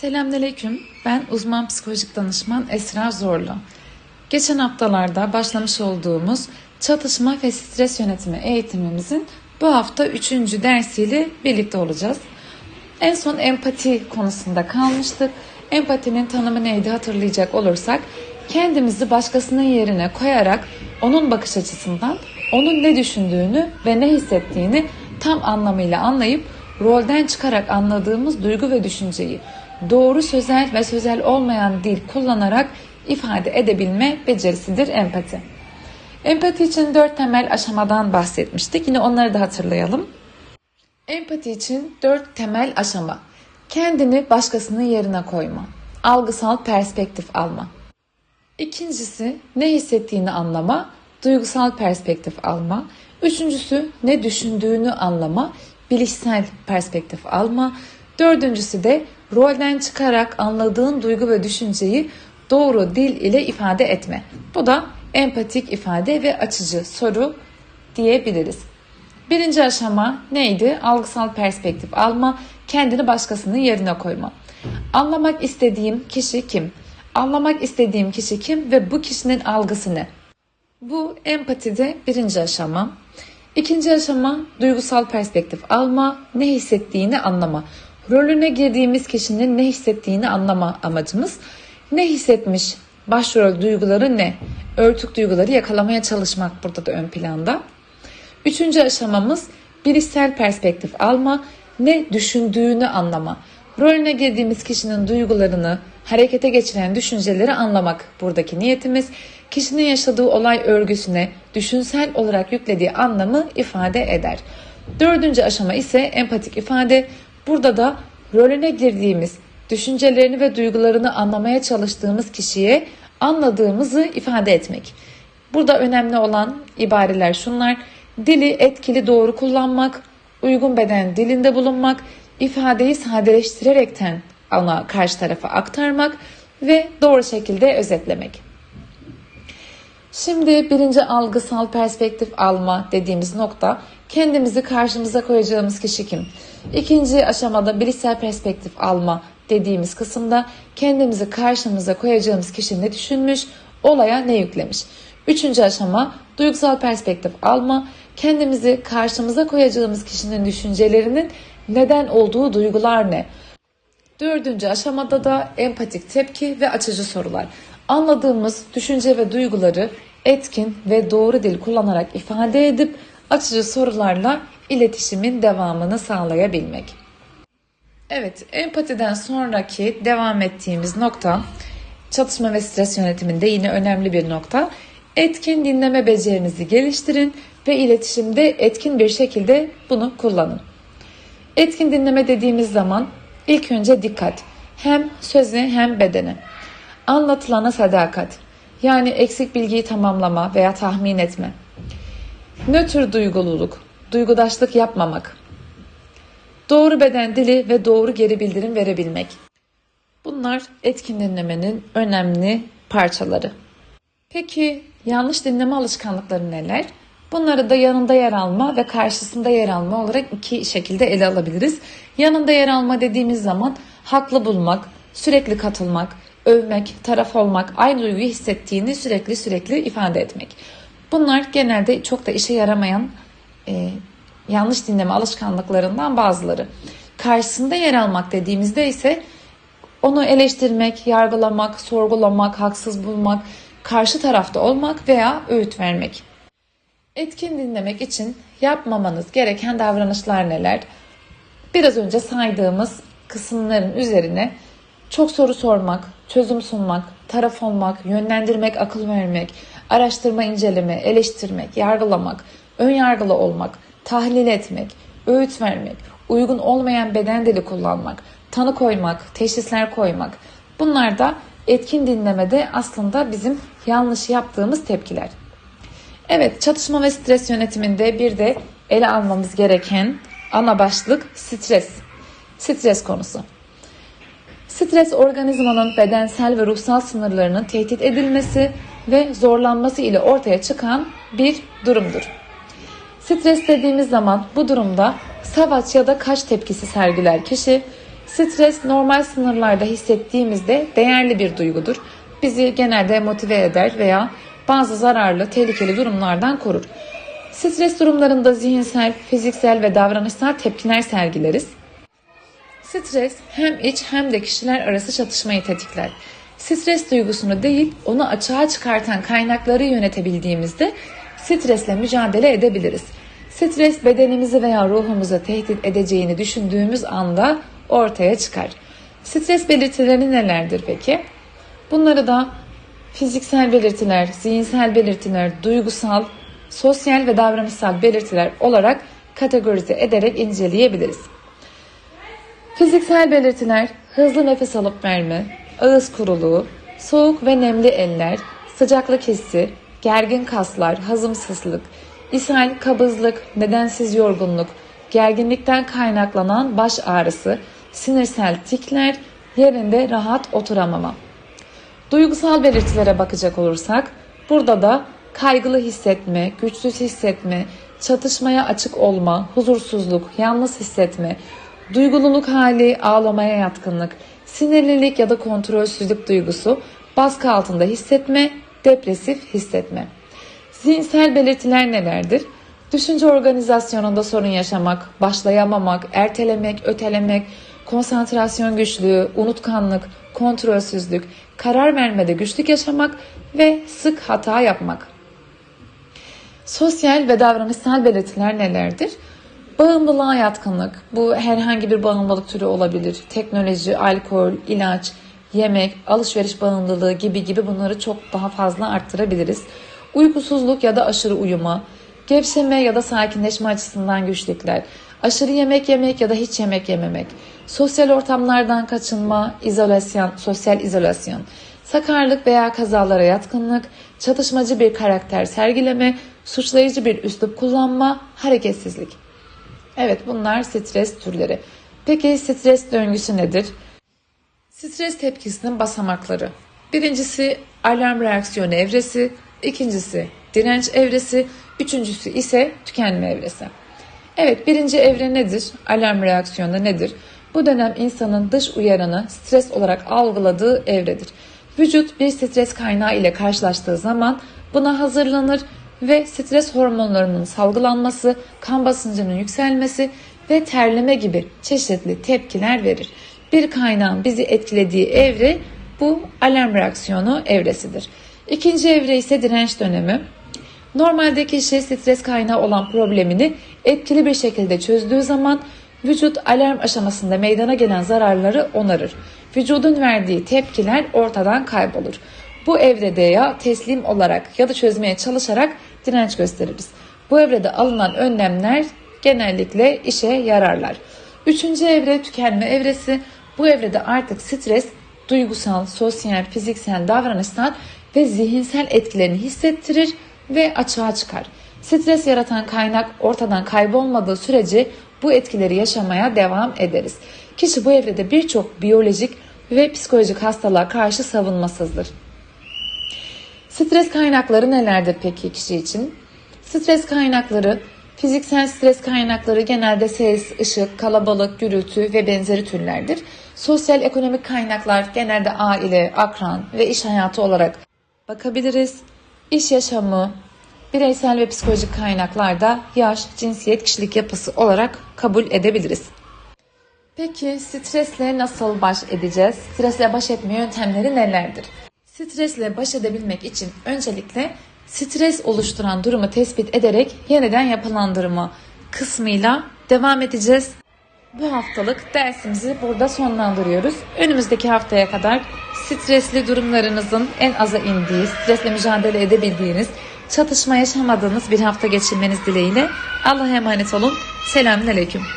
Selamünaleyküm. Ben uzman psikolojik danışman Esra Zorlu. Geçen haftalarda başlamış olduğumuz çatışma ve stres yönetimi eğitimimizin bu hafta üçüncü dersiyle birlikte olacağız. En son empati konusunda kalmıştık. Empatinin tanımı neydi hatırlayacak olursak kendimizi başkasının yerine koyarak onun bakış açısından onun ne düşündüğünü ve ne hissettiğini tam anlamıyla anlayıp rolden çıkarak anladığımız duygu ve düşünceyi doğru sözel ve sözel olmayan dil kullanarak ifade edebilme becerisidir empati. Empati için dört temel aşamadan bahsetmiştik. Yine onları da hatırlayalım. Empati için dört temel aşama. Kendini başkasının yerine koyma. Algısal perspektif alma. İkincisi ne hissettiğini anlama, duygusal perspektif alma. Üçüncüsü ne düşündüğünü anlama, bilişsel perspektif alma. Dördüncüsü de rolden çıkarak anladığın duygu ve düşünceyi doğru dil ile ifade etme. Bu da empatik ifade ve açıcı soru diyebiliriz. Birinci aşama neydi? Algısal perspektif alma, kendini başkasının yerine koyma. Anlamak istediğim kişi kim? Anlamak istediğim kişi kim ve bu kişinin algısı ne? Bu empatide birinci aşama. İkinci aşama duygusal perspektif alma, ne hissettiğini anlama. Rolüne girdiğimiz kişinin ne hissettiğini anlama amacımız. Ne hissetmiş? Başrol duyguları ne? Örtük duyguları yakalamaya çalışmak burada da ön planda. Üçüncü aşamamız bilişsel perspektif alma, ne düşündüğünü anlama. Rolüne girdiğimiz kişinin duygularını, harekete geçiren düşünceleri anlamak buradaki niyetimiz. Kişinin yaşadığı olay örgüsüne düşünsel olarak yüklediği anlamı ifade eder. Dördüncü aşama ise empatik ifade. Burada da rolüne girdiğimiz, düşüncelerini ve duygularını anlamaya çalıştığımız kişiye anladığımızı ifade etmek. Burada önemli olan ibareler şunlar. Dili etkili doğru kullanmak, uygun beden dilinde bulunmak, ifadeyi sadeleştirerekten ona karşı tarafa aktarmak ve doğru şekilde özetlemek. Şimdi birinci algısal perspektif alma dediğimiz nokta kendimizi karşımıza koyacağımız kişi kim? İkinci aşamada bilişsel perspektif alma dediğimiz kısımda kendimizi karşımıza koyacağımız kişi ne düşünmüş, olaya ne yüklemiş. Üçüncü aşama duygusal perspektif alma, kendimizi karşımıza koyacağımız kişinin düşüncelerinin neden olduğu duygular ne? Dördüncü aşamada da empatik tepki ve açıcı sorular. Anladığımız düşünce ve duyguları etkin ve doğru dil kullanarak ifade edip açıcı sorularla iletişimin devamını sağlayabilmek. Evet, empatiden sonraki devam ettiğimiz nokta çatışma ve stres yönetiminde yine önemli bir nokta. Etkin dinleme becerinizi geliştirin ve iletişimde etkin bir şekilde bunu kullanın. Etkin dinleme dediğimiz zaman ilk önce dikkat. Hem söze hem bedene. Anlatılana sadakat. Yani eksik bilgiyi tamamlama veya tahmin etme. Nötr duygululuk, duygudaşlık yapmamak. Doğru beden dili ve doğru geri bildirim verebilmek. Bunlar etkin dinlemenin önemli parçaları. Peki yanlış dinleme alışkanlıkları neler? Bunları da yanında yer alma ve karşısında yer alma olarak iki şekilde ele alabiliriz. Yanında yer alma dediğimiz zaman haklı bulmak, sürekli katılmak, övmek, taraf olmak, aynı duyguyu hissettiğini sürekli sürekli ifade etmek. Bunlar genelde çok da işe yaramayan e, yanlış dinleme alışkanlıklarından bazıları. Karşısında yer almak dediğimizde ise onu eleştirmek, yargılamak, sorgulamak, haksız bulmak, karşı tarafta olmak veya öğüt vermek. Etkin dinlemek için yapmamanız gereken davranışlar neler? Biraz önce saydığımız kısımların üzerine çok soru sormak, çözüm sunmak, taraf olmak, yönlendirmek, akıl vermek, araştırma, inceleme, eleştirmek, yargılamak, ön yargılı olmak, tahlil etmek, öğüt vermek, uygun olmayan beden dili kullanmak, tanı koymak, teşhisler koymak. Bunlar da etkin dinlemede aslında bizim yanlış yaptığımız tepkiler. Evet, çatışma ve stres yönetiminde bir de ele almamız gereken ana başlık stres. Stres konusu. Stres organizmanın bedensel ve ruhsal sınırlarının tehdit edilmesi ve zorlanması ile ortaya çıkan bir durumdur. Stres dediğimiz zaman bu durumda savaş ya da kaç tepkisi sergiler kişi. Stres normal sınırlarda hissettiğimizde değerli bir duygudur. Bizi genelde motive eder veya bazı zararlı, tehlikeli durumlardan korur. Stres durumlarında zihinsel, fiziksel ve davranışsal tepkiler sergileriz. Stres hem iç hem de kişiler arası çatışmayı tetikler. Stres duygusunu değil, onu açığa çıkartan kaynakları yönetebildiğimizde stresle mücadele edebiliriz. Stres bedenimizi veya ruhumuzu tehdit edeceğini düşündüğümüz anda ortaya çıkar. Stres belirtileri nelerdir peki? Bunları da fiziksel belirtiler, zihinsel belirtiler, duygusal, sosyal ve davranışsal belirtiler olarak kategorize ederek inceleyebiliriz. Fiziksel belirtiler hızlı nefes alıp verme, ağız kuruluğu, soğuk ve nemli eller, sıcaklık hissi, gergin kaslar, hazımsızlık, ishal, kabızlık, nedensiz yorgunluk, gerginlikten kaynaklanan baş ağrısı, sinirsel tikler, yerinde rahat oturamama. Duygusal belirtilere bakacak olursak burada da kaygılı hissetme, güçsüz hissetme, çatışmaya açık olma, huzursuzluk, yalnız hissetme, duygululuk hali, ağlamaya yatkınlık, sinirlilik ya da kontrolsüzlük duygusu, baskı altında hissetme, depresif hissetme. Zihinsel belirtiler nelerdir? Düşünce organizasyonunda sorun yaşamak, başlayamamak, ertelemek, ötelemek, konsantrasyon güçlüğü, unutkanlık, kontrolsüzlük, karar vermede güçlük yaşamak ve sık hata yapmak. Sosyal ve davranışsal belirtiler nelerdir? Bağımlılığa yatkınlık, bu herhangi bir bağımlılık türü olabilir. Teknoloji, alkol, ilaç, yemek, alışveriş bağımlılığı gibi gibi bunları çok daha fazla arttırabiliriz. Uykusuzluk ya da aşırı uyuma, gevşeme ya da sakinleşme açısından güçlükler, aşırı yemek yemek ya da hiç yemek yememek, sosyal ortamlardan kaçınma, izolasyon, sosyal izolasyon, sakarlık veya kazalara yatkınlık, çatışmacı bir karakter sergileme, suçlayıcı bir üslup kullanma, hareketsizlik. Evet bunlar stres türleri. Peki stres döngüsü nedir? Stres tepkisinin basamakları. Birincisi alarm reaksiyon evresi, ikincisi direnç evresi, üçüncüsü ise tükenme evresi. Evet birinci evre nedir? Alarm reaksiyonu nedir? Bu dönem insanın dış uyaranı stres olarak algıladığı evredir. Vücut bir stres kaynağı ile karşılaştığı zaman buna hazırlanır ve stres hormonlarının salgılanması, kan basıncının yükselmesi ve terleme gibi çeşitli tepkiler verir. Bir kaynağın bizi etkilediği evre bu alarm reaksiyonu evresidir. İkinci evre ise direnç dönemi. Normalde kişi stres kaynağı olan problemini etkili bir şekilde çözdüğü zaman vücut alarm aşamasında meydana gelen zararları onarır. Vücudun verdiği tepkiler ortadan kaybolur. Bu evrede ya teslim olarak ya da çözmeye çalışarak direnç gösteririz. Bu evrede alınan önlemler genellikle işe yararlar. Üçüncü evre tükenme evresi. Bu evrede artık stres duygusal, sosyal, fiziksel, davranışsal ve zihinsel etkilerini hissettirir ve açığa çıkar. Stres yaratan kaynak ortadan kaybolmadığı sürece bu etkileri yaşamaya devam ederiz. Kişi bu evrede birçok biyolojik ve psikolojik hastalığa karşı savunmasızdır. Stres kaynakları nelerdir peki kişi için? Stres kaynakları, fiziksel stres kaynakları genelde ses, ışık, kalabalık, gürültü ve benzeri türlerdir. Sosyal ekonomik kaynaklar genelde aile, akran ve iş hayatı olarak bakabiliriz. İş yaşamı, bireysel ve psikolojik kaynaklarda yaş, cinsiyet, kişilik yapısı olarak kabul edebiliriz. Peki stresle nasıl baş edeceğiz? Stresle baş etme yöntemleri nelerdir? Stresle baş edebilmek için öncelikle stres oluşturan durumu tespit ederek yeniden yapılandırma kısmıyla devam edeceğiz. Bu haftalık dersimizi burada sonlandırıyoruz. Önümüzdeki haftaya kadar stresli durumlarınızın en aza indiği, stresle mücadele edebildiğiniz, çatışma yaşamadığınız bir hafta geçirmeniz dileğiyle. Allah'a emanet olun. Selamünaleyküm.